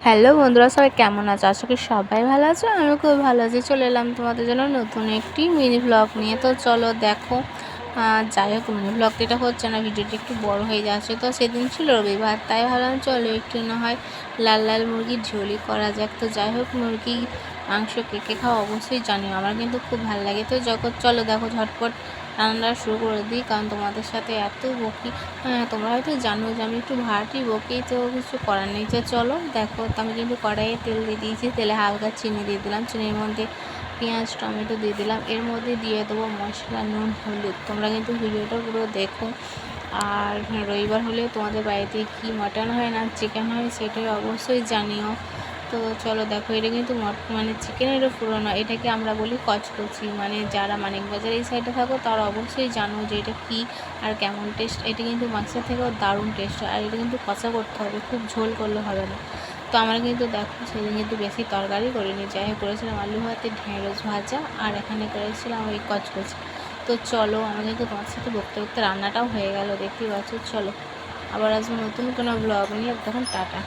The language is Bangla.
হ্যালো বন্ধুরা, সবাই কেমন আছো? আশা করি সবাই ভালো আছো। আমি খুব ভালো আছি। চলে এলাম তোমাদের জন্য নতুন একটি মিনি ব্লগ নিয়ে। তো চলো দেখো যাই হোক, মিনি ব্লগটা এটা হচ্ছে না, ভিডিওটি একটু বড় হয়ে যাচ্ছে। তো সেদিন ছিল রবিবার, তাই ভাবলাম চলো একটু না হয় লাল লাল মুরগির ঝোলি করা যাক। তো যাই হোক, মুরগি, মাংস, কে কে খাওয়া অবশ্যই জানিও, আমার কিন্তু খুব ভালো লাগে। তো যখন, চলো দেখো, ঝটপট রান্নাটা শুরু করে দিই, কারণ তোমাদের সাথে এত বকি হ্যাঁ তোমরা হয়তো জানো যে আমি একটু ভাটি বকি, তো কিছু করার নেই। তো চলো দেখো, তো আমি কিন্তু কড়াইয়ে তেল দিয়ে দিয়েছি, তেলে হালকা চিনি দিয়ে দিলাম, চিনির মধ্যে পেঁয়াজ, টমেটো দিয়ে দিলাম। এর মধ্যে দিয়ে দেবো মশলা, নুন, হলুদ। তোমরা কিন্তু ভিডিওটা পুরো দেখো। আর রবিবার হলে তোমাদের বাড়িতে কি মাটন হয় না চিকেন হয় সেটাই অবশ্যই জানিও। তো চলো দেখো, এটা কিন্তু মানে চিকেনেরও পুরোনো। এটাকে আমরা বলি কচকচি। মানে যারা মানিক বাজার এই সাইডে থাকো, তারা অবশ্যই জানো যে এটা কী আর কেমন টেস্ট এটা কিন্তু মাংসের থেকেও দারুণ টেস্ট আর এটা কিন্তু কষা করতে হবে, খুব ঝোল করলে হবে না। তো আমরা কিন্তু দেখো সেদিন কিন্তু বেশি তরকারি করিনি। যাই হোক, করেছিলাম আলু ভাতে, ঢেঁড়স ভাজা, আর এখানে করেছিলাম ওই কচকচ। তো চলো আমার কিন্তু তোমার সাথে বকতে বকতে রান্নাটাও হয়ে গেল, দেখতেই পাচ্ছ। চলো, আবার আসব নতুন কোনো ব্লগ নিয়ে। তখন টাটা।